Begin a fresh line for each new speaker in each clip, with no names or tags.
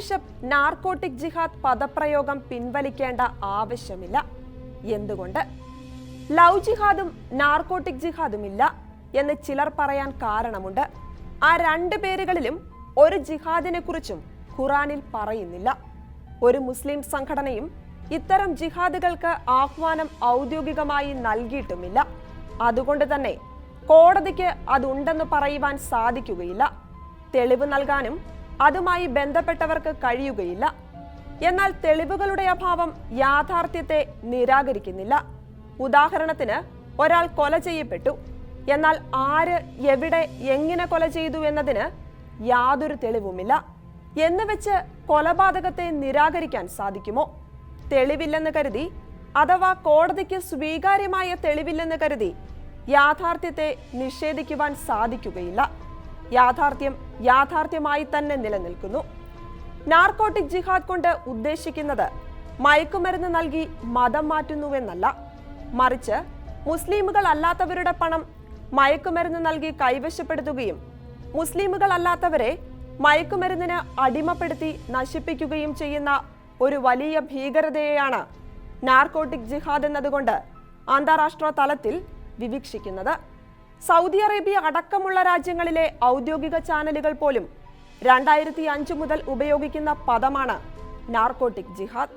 Bishop narcotic ജിഹാദ് പദപ്രയോഗം പിൻവലിക്കേണ്ട ആവശ്യമില്ല. എന്തുകൊണ്ട്? ലവ് ജിഹാദും നാർക്കോട്ടിക് ജിഹാദും ഇല്ല എന്ന് ചിലർ പറയാൻ കാരണമുണ്ട്. ആ രണ്ട് പേരുകളിലും ഒരു ജിഹാദിനെ കുറിച്ചും ഖുറാനിൽ പറയുന്നില്ല. ഒരു മുസ്ലിം സംഘടനയും ഇത്തരം ജിഹാദുകൾക്ക് ആഹ്വാനം ഔദ്യോഗികമായി നൽകിയിട്ടുമില്ല. അതുകൊണ്ട് തന്നെ കോടതിക്ക് അതുണ്ടെന്ന് പറയുവാൻ സാധിക്കുകയില്ല. തെളിവ് നൽകാനും അതുമായി ബന്ധപ്പെട്ടവർക്ക് കഴിയുകയില്ല. എന്നാൽ തെളിവുകളുടെ അഭാവം യാഥാർത്ഥ്യത്തെ നിരാകരിക്കുന്നില്ല. ഉദാഹരണത്തിന് ഒരാൾ കൊല ചെയ്യപ്പെട്ടു. എന്നാൽ ആര് എവിടെ എങ്ങനെ കൊല ചെയ്തു എന്നതിന് യാതൊരു തെളിവുമില്ല. എന്ന് വെച്ച് കൊലപാതകത്തെ നിരാകരിക്കാൻ സാധിക്കുമോ? തെളിവില്ലെന്ന് കരുതി അഥവാ കോടതിക്ക് സ്വീകാര്യമായ തെളിവില്ലെന്ന് കരുതി യാഥാർത്ഥ്യത്തെ നിഷേധിക്കുവാൻ സാധിക്കുകയില്ല. യാഥാർത്ഥ്യം യാഥാർത്ഥ്യമായി തന്നെ നിലനിൽക്കുന്നു. നാർക്കോട്ടിക് ജിഹാദ് കൊണ്ട് ഉദ്ദേശിക്കുന്നത് മയക്കുമരുന്ന് നൽകി മതം മാറ്റുന്നുവെന്നല്ല. മറിച്ച് മുസ്ലിമുകൾ അല്ലാത്തവരുടെ പണം മയക്കുമരുന്ന് നൽകി കൈവശപ്പെടുത്തുകയും മുസ്ലിമുകൾ അല്ലാത്തവരെ മയക്കുമരുന്നിന് അടിമപ്പെടുത്തി നശിപ്പിക്കുകയും ചെയ്യുന്ന ഒരു വലിയ ഭീകരതയെയാണ് നാർക്കോട്ടിക് ജിഹാദ് എന്നതുകൊണ്ട് അന്താരാഷ്ട്ര തലത്തിൽ വിവീക്ഷിക്കുന്നത്. സൗദി അറേബ്യ അടക്കമുള്ള രാജ്യങ്ങളിലെ ഔദ്യോഗിക ചാനലുകൾ പോലും രണ്ടായിരത്തി അഞ്ച് മുതൽ ഉപയോഗിക്കുന്ന പദമാണ് നാർക്കോട്ടിക് ജിഹാദ്.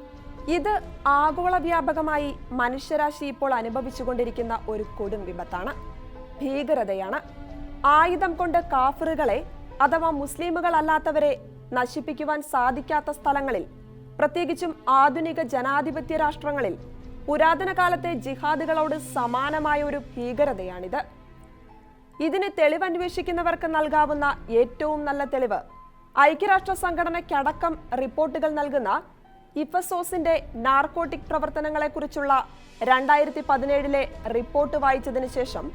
ഇത് ആഗോള വ്യാപകമായി മനുഷ്യരാശി ഇപ്പോൾ അനുഭവിച്ചുകൊണ്ടിരിക്കുന്ന ഒരു കൊടും വിപത്താണ്. ഭീകരതയാണ്. ആയുധം കൊണ്ട് കാഫറുകളെ അഥവാ മുസ്ലിമുകൾ അല്ലാത്തവരെ നശിപ്പിക്കുവാൻ സാധിക്കാത്ത സ്ഥലങ്ങളിൽ പ്രത്യേകിച്ചും ആധുനിക ജനാധിപത്യ രാഷ്ട്രങ്ങളിൽ പുരാതന കാലത്തെ ജിഹാദുകളോട് സമാനമായ ഒരു ഭീകരതയാണിത്. ഇതിന് തെളിവ് അന്വേഷിക്കുന്നവർക്ക് നൽകാവുന്ന ഏറ്റവും നല്ല തെളിവ്. ഐക്യരാഷ്ട്ര സംഘടനയ്ക്കടക്കം റിപ്പോർട്ടുകൾ നൽകുന്ന ഇഫസോസിന്റെ നാർക്കോട്ടിക് പ്രവർത്തനങ്ങളെക്കുറിച്ചുള്ള രണ്ടായിരത്തി പതിനേഴിലെ റിപ്പോർട്ട് വായിച്ചതിനു ശേഷം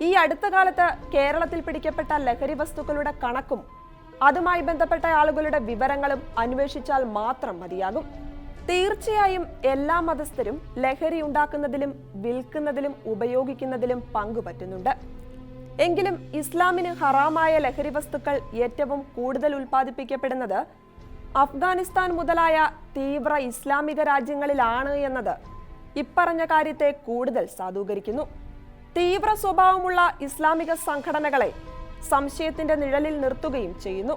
ഈ അടുത്ത കാലത്ത് കേരളത്തിൽ പിടിക്കപ്പെട്ട ലഹരി വസ്തുക്കളുടെ കണക്കും അതുമായി ബന്ധപ്പെട്ട ആളുകളുടെ വിവരങ്ങളും അന്വേഷിച്ചാൽ മാത്രം മതിയാകും. തീർച്ചയായും എല്ലാ മതസ്ഥരും ലഹരി ഉണ്ടാക്കുന്നതിലും വിൽക്കുന്നതിലും ഉപയോഗിക്കുന്നതിലും പങ്കുപറ്റുന്നുണ്ട്. എങ്കിലും ഇസ്ലാമിന് ഹറാമായ ലഹരി വസ്തുക്കൾ ഏറ്റവും കൂടുതൽ ഉൽപ്പാദിപ്പിക്കപ്പെടുന്നത് അഫ്ഗാനിസ്ഥാൻ മുതലായ തീവ്ര ഇസ്ലാമിക രാജ്യങ്ങളിലാണ് എന്നത് ഇപ്പറഞ്ഞ കാര്യത്തെ കൂടുതൽ സാധൂകരിക്കുന്നു. തീവ്ര സ്വഭാവമുള്ള ഇസ്ലാമിക സംഘടനകളെ സംശയത്തിന്റെ നിഴലിൽ നിർത്തുകയും ചെയ്യുന്നു.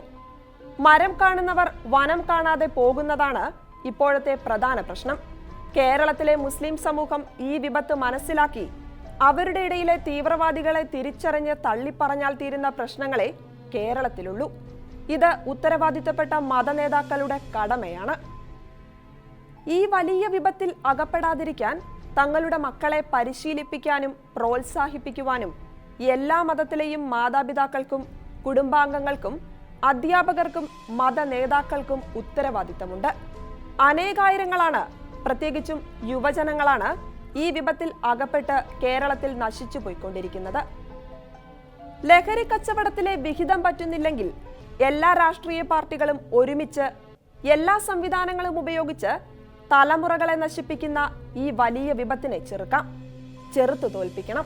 മരം കാണുന്നവർ വനം കാണാതെ പോകുന്നതാണ് ഇപ്പോഴത്തെ പ്രധാന പ്രശ്നം. കേരളത്തിലെ മുസ്ലിം സമൂഹം ഈ വിപത്ത് മനസ്സിലാക്കി അവരുടെ ഇടയിലെ തീവ്രവാദികളെ തിരിച്ചറിഞ്ഞ് തള്ളിപ്പറഞ്ഞാൽ തീരുന്ന പ്രശ്നങ്ങളെ കേരളത്തിലുള്ളൂ. ഇത് ഉത്തരവാദിത്തപ്പെട്ട മതനേതാക്കളുടെ കടമയാണ്. ഈ വലിയ വിപത്തിൽ അകപ്പെടാതിരിക്കാൻ തങ്ങളുടെ മക്കളെ പരിശീലിപ്പിക്കാനും പ്രോത്സാഹിപ്പിക്കുവാനും എല്ലാ മതത്തിലെയും മാതാപിതാക്കൾക്കും കുടുംബാംഗങ്ങൾക്കും അധ്യാപകർക്കും മതനേതാക്കൾക്കും ഉത്തരവാദിത്തമുണ്ട്. അനേകായിരങ്ങളാണ് പ്രത്യേകിച്ചും യുവജനങ്ങളാണ് ഈ വിപത്തിൽ അകപ്പെട്ട് കേരളത്തിൽ നശിച്ചു പോയിക്കൊണ്ടിരിക്കുന്നത്. ലഹരി കച്ചവടത്തിലെ വിഹിതം പറ്റുന്നില്ലെങ്കിൽ എല്ലാ രാഷ്ട്രീയ പാർട്ടികളും ഒരുമിച്ച് എല്ലാ സംവിധാനങ്ങളും ഉപയോഗിച്ച് തലമുറകളെ നശിപ്പിക്കുന്ന ഈ വലിയ വിപത്തിനെ ചെറുക്കാം ചെറുത്തു തോൽപ്പിക്കണം.